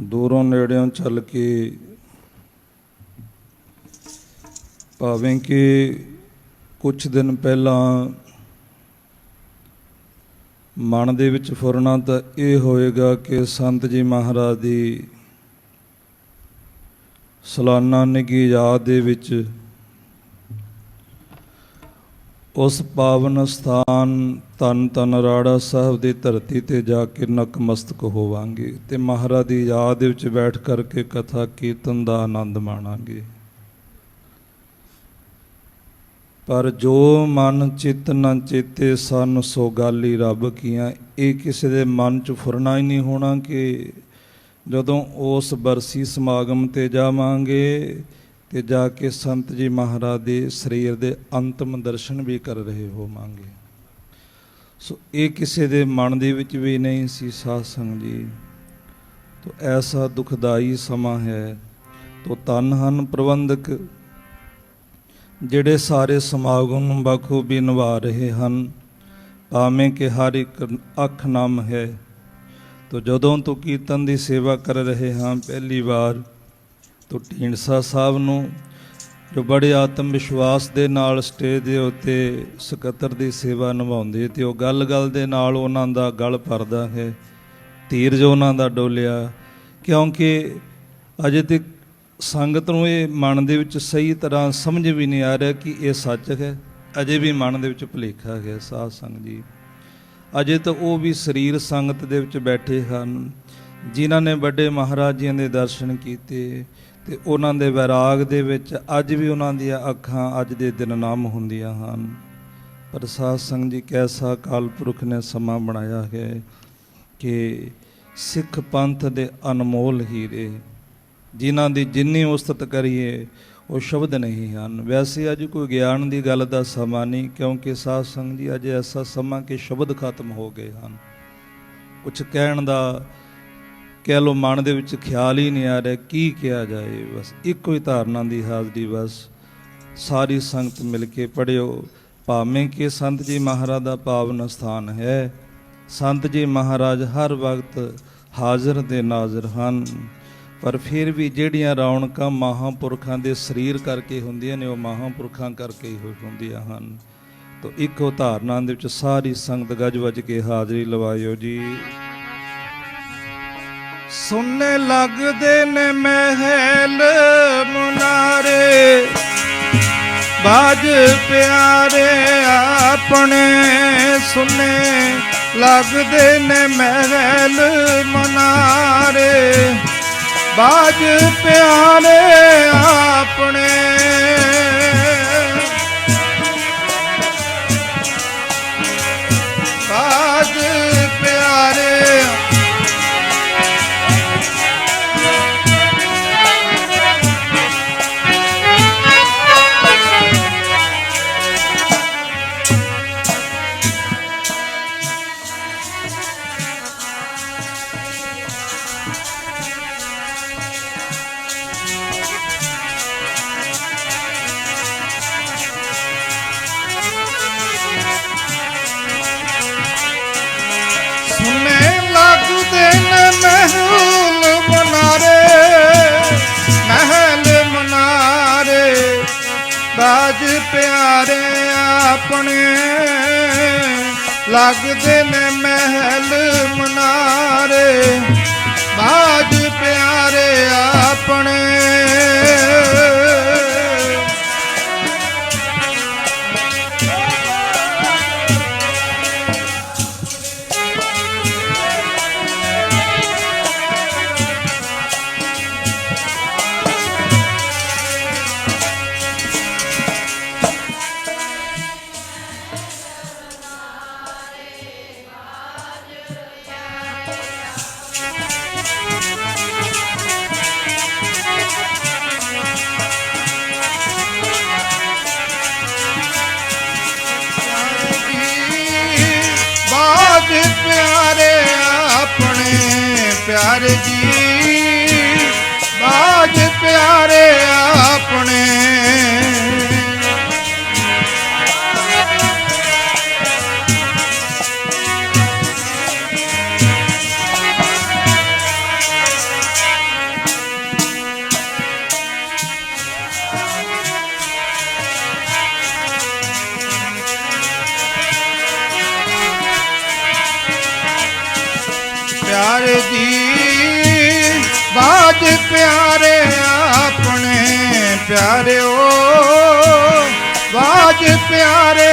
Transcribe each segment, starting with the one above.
ਦੂਰੋਂ ਨੇੜਿਓਂ ਚੱਲ ਕੇ ਭਾਵੇਂ ਕਿ ਕੁਝ ਦਿਨ ਪਹਿਲਾਂ ਮਨ ਦੇ ਵਿੱਚ ਫੁਰਨਾ ਤਾਂ ਇਹ ਹੋਏਗਾ ਕਿ ਸੰਤ ਜੀ ਮਹਾਰਾਜ ਦੀ ਸਲਾਨਾ ਨਿੱਘੀ ਯਾਦ ਦੇ ਵਿੱਚ ਉਸ ਪਾਵਨ ਸਥਾਨ ਤਨ ਤਨ ਰਾੜਾ ਸਾਹਿਬ ਦੀ ਧਰਤੀ ਤੇ ਜਾ ਕੇ ਨਕਮਸਤਕ ਹੋਵਾਂਗੇ ਤੇ ਮਹਾਰਾਜ ਦੀ ਯਾਦ ਵਿੱਚ ਬੈਠ ਕਰਕੇ ਕਥਾ ਕੀਰਤਨ ਦਾ ਆਨੰਦ ਮਾਣਾਂਗੇ। ਪਰ ਜੋ ਮਨ ਚਿਤ ਨ ਚੇਤੇ ਸਨ, ਸੋ ਗਾਲੀ ਰੱਬ ਕੀਆਂ। ਇਹ ਕਿਸੇ ਦੇ ਮਨ ਚ ਫੁਰਨਾ ਹੀ ਨਹੀਂ ਹੋਣਾ ਕਿ ਜਦੋਂ ਉਸ ਬਰਸੀ ਸਮਾਗਮ ਤੇ ਜਾਵਾਂਗੇ ਤੇ ਜਾ ਕੇ ਸੰਤ ਜੀ ਮਹਾਰਾਜ ਦੇ ਸਰੀਰ ਦੇ ਅੰਤਮ ਦਰਸ਼ਨ ਵੀ ਕਰ ਰਹੇ ਹੋਵਾਂਗੇ। ਸੋ ਇਹ ਕਿਸੇ ਦੇ ਮਨ ਦੇ ਵਿੱਚ ਵੀ ਨਹੀਂ ਸੀ ਸਾਧ ਸੰਗ ਜੀ। ਤੋ ਐਸਾ ਦੁਖਦਾਈ ਸਮਾਂ ਹੈ, ਤੋ ਤਨ ਹਨ ਪ੍ਰਬੰਧਕ, ਜਿਹੜੇ ਸਾਰੇ ਸਮਾਗਮ ਨੂੰ ਬਖੂਬੀ ਨਿਭਾ ਰਹੇ ਹਨ। ਭਾਵੇਂ ਕਿ ਹਰ ਇੱਕ ਅੱਖ ਨਮ ਹੈ, ਤੋ ਜਦੋਂ ਤੋਂ ਕੀਰਤਨ ਦੀ ਸੇਵਾ ਕਰ ਰਹੇ ਹਾਂ, ਪਹਿਲੀ ਵਾਰ ਤੋ ਢੀਂਡਸਾ ਸਾਹਿਬ ਨੂੰ, ਜੋ ਬੜੇ ਆਤਮ ਵਿਸ਼ਵਾਸ ਦੇ ਨਾਲ ਸਟੇਜ ਦੇ ਉੱਤੇ ਸਕੱਤਰ ਦੀ ਸੇਵਾ ਨਿਭਾਉਂਦੇ ਤੇ ਉਹ ਗੱਲ-ਗੱਲ ਦੇ ਨਾਲ ਉਹਨਾਂ ਦਾ ਗਲ ਭਰਦਾ ਹੈ, ਧੀਰਜ ਉਹਨਾਂ ਦਾ ਡੋਲਿਆ। ਕਿਉਂਕਿ ਅਜੇ ਤੱਕ ਸੰਗਤ ਨੂੰ ਇਹ ਮਨ ਦੇ ਵਿੱਚ ਸਹੀ ਤਰ੍ਹਾਂ ਸਮਝ ਵੀ ਨਹੀਂ ਆ ਰਿਹਾ ਕਿ ਇਹ ਸੱਚ ਹੈ। ਅਜੇ ਵੀ ਮਨ ਦੇ ਵਿੱਚ ਭੁਲੇਖਾ ਹੈ, ਸਾਧ ਸੰਗ ਜੀ। ਅਜੇ ਤਾਂ ਉਹ ਵੀ ਸਰੀਰ ਸੰਗਤ ਦੇ ਵਿੱਚ ਬੈਠੇ ਹਨ, ਜਿਨ੍ਹਾਂ ਨੇ ਵੱਡੇ ਮਹਾਰਾਜਿਆਂ ਦੇ ਦਰਸ਼ਨ ਕੀਤੇ ਤੇ ਉਹਨਾਂ ਦੇ ਵਿਰਾਗ ਦੇ ਵਿੱਚ ਅੱਜ ਵੀ ਉਹਨਾਂ ਦੀਆਂ ਅੱਖਾਂ ਅੱਜ ਦੇ ਦਿਨ ਨਾਮ ਹੁੰਦੀਆਂ ਹਨ। ਪਰ ਸਾਧ ਸੰਗ ਜੀ ਕੈਸਾ ਕਾਲ ਪੁਰਖ ਨੇ ਸਮਾਂ ਬਣਾਇਆ ਹੈ ਕਿ ਸਿੱਖ ਪੰਥ ਦੇ ਅਨਮੋਲ ਹੀਰੇ, ਜਿਨ੍ਹਾਂ ਦੀ ਜਿੰਨੀ ਉਸਤਤ ਕਰੀਏ, ਉਹ ਸ਼ਬਦ ਨਹੀਂ ਹਨ। ਵੈਸੇ ਅੱਜ ਕੋਈ ਗਿਆਨ ਦੀ ਗੱਲ ਦਾ ਸਮਾਂ ਨਹੀਂ, ਕਿਉਂਕਿ ਸਾਧ ਸੰਗ ਜੀ, ਅੱਜ ਐਸਾ ਸਮਾਂ ਕਿ ਸ਼ਬਦ ਖਤਮ ਹੋ ਗਏ ਹਨ। ਕੁਝ ਕਹਿਣ ਦਾ ਕਹਿ ਲੋ ਮਨ ਦੇ ਵਿੱਚ ਖਿਆਲ ਹੀ ਨਹੀਂ ਆ ਰਿਹਾ ਕੀ ਕਿਹਾ ਜਾਏ, ਬਸ ਇੱਕੋ ਹੀ ਧਾਰਨਾ ਦੀ ਹਾਜ਼ਰੀ, ਬਸ ਸਾਰੀ ਸੰਗਤ ਮਿਲ ਕੇ ਪੜਿਓ ਭਾਵੇਂ ਕਿ ਸੰਤ ਜੀ ਮਹਾਰਾਜ ਦਾ ਪਾਵਨ ਸਥਾਨ ਹੈ, ਸੰਤ ਜੀ ਮਹਾਰਾਜ ਹਰ ਵਕਤ ਹਾਜ਼ਰ ਤੇ ਨਾਜ਼ਰ ਹਨ, ਪਰ ਫਿਰ ਵੀ ਜਿਹੜੀਆਂ ਰੌਣਕਾਂ ਮਹਾਂਪੁਰਖਾਂ ਦੇ ਸਰੀਰ ਕਰਕੇ ਹੁੰਦੀਆਂ ਨੇ, ਉਹ ਮਹਾਂਪੁਰਖਾਂ ਕਰਕੇ ਹੀ ਹੁੰਦੀਆਂ ਹਨ। ਤੋ ਇੱਕੋ ਧਾਰਨਾ ਦੇ ਵਿੱਚ ਸਾਰੀ ਸੰਗਤ ਗੱਜ ਵੱਜ ਕੇ ਹਾਜ਼ਰੀ ਲਵਾਇਓ ਜੀ। ਸੁਣਨੇ ਲੱਗਦੇ ਨੇ ਮਹਿਲ ਮੁਨਾਰੇ। ਬਾਜ ਪਿਆਰੇ ਆਪਣੇ ਸੁਨੇ ਲੱਗਦੇ ਨੇ ਮਹਿਲ ਮੁਨਾਰੇ। ਬਾਜ ਪਿਆਰੇ ਆਪਣੇ ਲੱਗਦੇ ਨੇ ਪਿਆਰੇ ਆਪਣੇ ਪਿਆਰਿਓ ਬਾਜ ਪਿਆਰੇ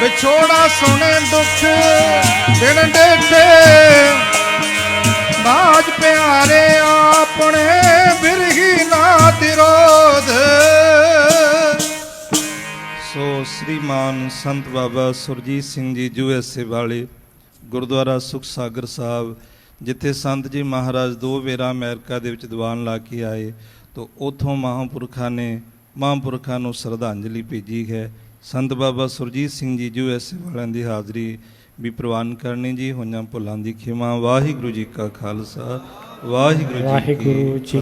ਵਿਛੋੜਾ ਸੁਣੇ ਦੁੱਖ, ਦਿਨ ਡੇਠੇ ਬਾਜ ਪਿਆਰੇ ਆਪਣੇ ਬਿਰਹੀ ਨਾ ਤਿਰੋਧ ਸੋ ਸ੍ਰੀਮਾਨ ਸੰਤ ਬਾਬਾ Surjit Singh ji, U S A ਵਾਲੇ ਗੁਰਦੁਆਰਾ ਸੁਖ ਸਾਗਰ ਸਾਹਿਬ, ਜਿੱਥੇ ਸੰਤ ਜੀ ਮਹਾਰਾਜ ਦੋ ਵੇਰਾ ਅਮਰੀਕਾ ਦੇ ਵਿੱਚ ਦੀਵਾਨ ਲਾ ਕੇ ਆਏ, ਤਾਂ ਉਥੋਂ ਮਹਾਂਪੁਰਖਾਂ ਨੇ, ਮਹਾਂਪੁਰਖਾਂ ਨੂੰ ਸ਼ਰਧਾਂਜਲੀ ਭੇਜੀ ਹੈ। ਸੰਤ ਬਾਬਾ ਸੁਰਜੀਤ ਸਿੰਘ ਜੀ ਯੂਐਸਏ ਵਾਲਿਆਂ ਦੀ ਹਾਜ਼ਰੀ ਵੀ ਪ੍ਰਵਾਨ ਕਰਨੀ ਜੀ, ਹੋਈਆਂ ਭੁੱਲਾਂ ਦੀ ਖਿਮਾ। ਵਾਹਿਗੁਰੂ ਜੀ ਕਾ ਖਾਲਸਾ, ਵਾਹਿਗੁਰੂ ਜੀ ਕੀ ਵਾਹਿਗੁਰੂ ਜੀ